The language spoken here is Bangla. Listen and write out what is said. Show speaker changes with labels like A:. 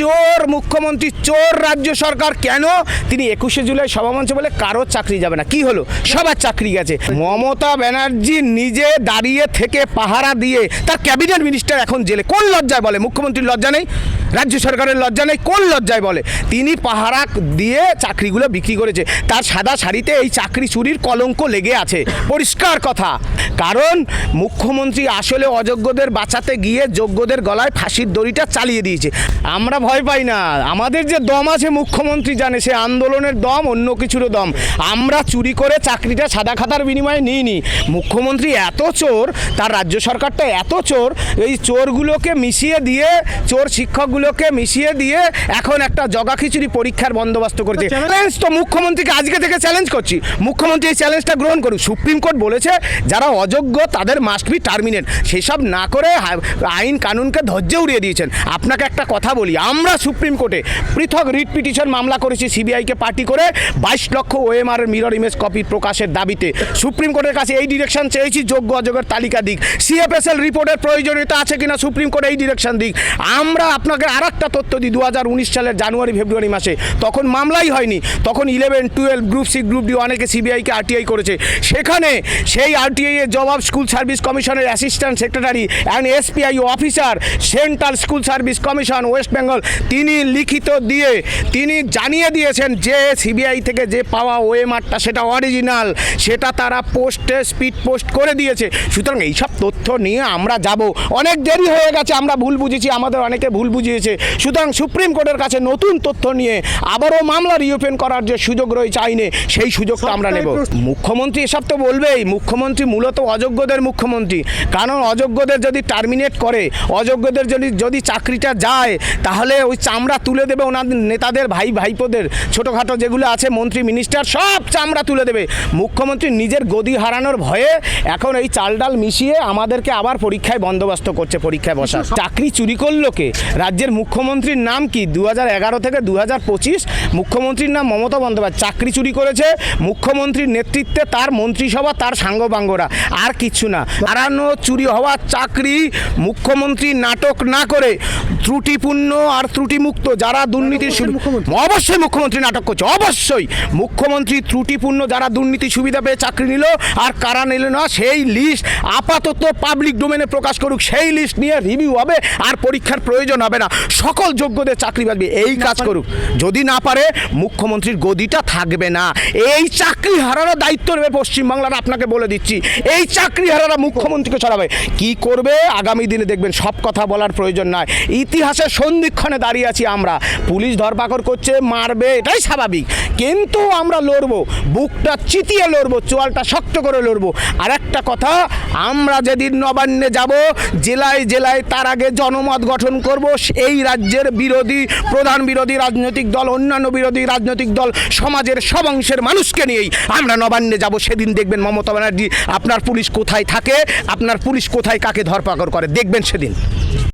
A: চোর, মুখ্যমন্ত্রী চোর রাজ্য সরকার কেন? তিনি একুশে জুলাই সভামঞ্চে বলে কারোর চাকরি যাবে না। কি হলো? সবার চাকরি গেছে। মমতা ব্যানার্জি নিজে দাঁড়িয়ে থেকে পাহারা দিয়ে তার ক্যাবিনেট মিনিস্টার এখন জেলে। কোন লজ্জায় বলে? মুখ্যমন্ত্রীর লজ্জা নেই? রাজ্য সরকারের লজ্জা নেই? কোন লজ্জায় বলে? তিনি পাহারা দিয়ে চাকরিগুলো বিক্রি করেছে। তার সাদা শাড়িতে এই চাকরি চুরির কলঙ্ক লেগে আছে। পরিষ্কার কথা। কারণ মুখ্যমন্ত্রী আসলে অযোগ্যদের বাঁচাতে গিয়ে যোগ্যদের গলায় ফাঁসির দড়িটা চালিয়ে দিয়েছে। আমরা ভয় পাই না। আমাদের যে দম আছে মুখ্যমন্ত্রী জানে সে আন্দোলনের দম অন্য কিছুরও দম। আমরা চুরি করে চাকরিটা সাদা খাতার বিনিময়ে নিইনি। মুখ্যমন্ত্রী এত চোর তার রাজ্য সরকারটা এত চোর এই চোরগুলোকে মিশিয়ে দিয়ে চোর শিক্ষকগুলোকে মিশিয়ে দিয়ে এখন একটা জগা খিচুড়ি পরীক্ষার বন্দোবস্ত করেছে। চ্যালেঞ্জ তো মুখ্যমন্ত্রীকে আজকে থেকে চ্যালেঞ্জ করছি। মুখ্যমন্ত্রী এই চ্যালেঞ্জটা গ্রহণ করুক। সুপ্রিম কোর্ট বলেছে যারা অযোগ্য তাদের মাস্ট বি টার্মিনেট সেসব না করে আইন কানুনকে ধৈর্য উড়িয়ে দিয়েছেন। আপনাকে একটা কথা বলি আমরা সুপ্রিম কোর্টে পৃথক রিট পিটিশন মামলা করেছি সিবিআইকে পার্টি করে বাইশ লক্ষ ওএমআর মিরর ইমেজ কপি প্রকাশের দাবিতে। সুপ্রিম কোর্টের কাছে এই ডিরেকশন চেয়েছি, যোগ্য অযোগ্যের তালিকা দিক। সিএফএসএল রিপোর্টের প্রয়োজনীয়তা আছে কিনা সুপ্রিম কোর্ট এই ডিরেকশন দিক। আমরা আপনাকে আর একটা তথ্য দিই দু হাজার উনিশ সালের জানুয়ারি, ফেব্রুয়ারি মাসে। তখন মামলাই হয়নি, তখন eleven twelve group C group D অনেকে সিবিআইকে আরটিআই করেছে। সেখানে সেই আরটিআই এর জবাব স্কুল সার্ভিস কমিশনের assistant secretary and SPI officer central school service commission west Bengal তিনি লিখিত দিয়ে তিনি জানিয়ে দিয়েছেন যে সিবিআই থেকে যে পাওয়া ওএমআরটা সেটা অরিজিনাল সেটা তারা পোস্টে স্পিড পোস্ট করে দিয়েছে। সুতরাং এইসব তথ্য নিয়ে আমরা যাব। অনেক দেরি হয়ে গেছে আমরা ভুল বুঝেছি আমাদের অনেকে ভুল বুঝিয়েছে। সুতরাং সুপ্রিম কোর্টের কাছে নতুন তথ্য নিয়ে আবারও মামলা রিওপেন করার যে সুযোগ রয়েছে আইনে সেই সুযোগটা আমরা নেব। মুখ্যমন্ত্রী এসব তো বলবেই মুখ্যমন্ত্রী মূলত অযোগ্যদের মুখ্যমন্ত্রী। কারণ অযোগ্যদের যদি টার্মিনেট করে অযোগ্যদের যদি যদি চাকরিটা যায় তাহলে ওই চামড়া তুলে দেবে ওনাদের নেতাদের, ভাই, ভাইপোদের, ছোটোখাটো যেগুলো আছে, মন্ত্রী মিনিস্টার সব চামড়া তুলে দেবে। মুখ্যমন্ত্রী নিজের গদি হারানোর ভয়ে এখন এই চাল ডাল মিশিয়ে আমাদেরকে আবার পরীক্ষায় বন্দোবস্ত করছে, পরীক্ষায় বসা চাকরি চুরি করল কে? রাজ্যের মুখ্যমন্ত্রীর নাম কি? দু থেকে দু মুখ্যমন্ত্রীর নাম মমতা বন্দ্যোপাধ্যায়। চাকরি চুরি করেছে, মুখ্যমন্ত্রীর নেতৃত্বে তার মন্ত্রিসভা, তার সাঙ্গবাঙ্গরা আর কিচ্ছু না। হারানো চুরি হওয়া চাকরি মুখ্যমন্ত্রী নাটক না করে ত্রুটিপূর্ণ আর ত্রুটিমুক্ত যারা দুর্নীতির অবশ্যই মুখ্যমন্ত্রী। নাটক করছে অবশ্যই। মুখ্যমন্ত্রী ত্রুটিপূর্ণ যারা দুর্নীতি সুবিধা পেয়ে চাকরি নিল আর কারা নিল না সেই লিস্ট আপাতত পাবলিক ডোমেনে প্রকাশ করুক সেই লিস্ট নিয়ে রিভিউ হবে আর পরীক্ষার প্রয়োজন হবে না। সকল যোগ্যদের চাকরি বাঁচবে এই কাজ করুক। যদি না পারে মুখ্যমন্ত্রীর গদিটা থাকবে না। এই চাকরি হারানোর দায়িত্ব নেবে পশ্চিমবাংলার আপনাকে বলে দিচ্ছি। এই চাকরি হারারা মুখ্যমন্ত্রীকে ছড়াবে। কি করবে? আগামী দিনে দেখবেন সব কথা বলার প্রয়োজন নয়। ইতিহাসের সন্ধিক্ষণে দাঁড়িয়ে আছি আমরা। পুলিশ ধরপাকড় করছে, মারবে, এটাই স্বাভাবিক। কিন্তু আমরা লড়বো, বুকটা চিতিয়ে লড়বো, চোয়ালটা শক্ত করে লড়বো। আর একটা কথা, আমরা যেদিন নবান্নে যাব, জেলায় জেলায় তার আগে জনমত গঠন করব। এই রাজ্যের বিরোধী, প্রধান বিরোধী রাজনৈতিক দল, অন্যান্য বিরোধী রাজনৈতিক দল, সমাজের সব অংশের মানুষকে নিয়েই আমরা নবান্নে যাব। সেদিন দেখবেন মমতা ব্যানার্জি, আপনার পুলিশ কোথায় থাকে, আপনার পুলিশ কোথায় কাকে ধরপাকড় করে, দেখবেন সেদিন।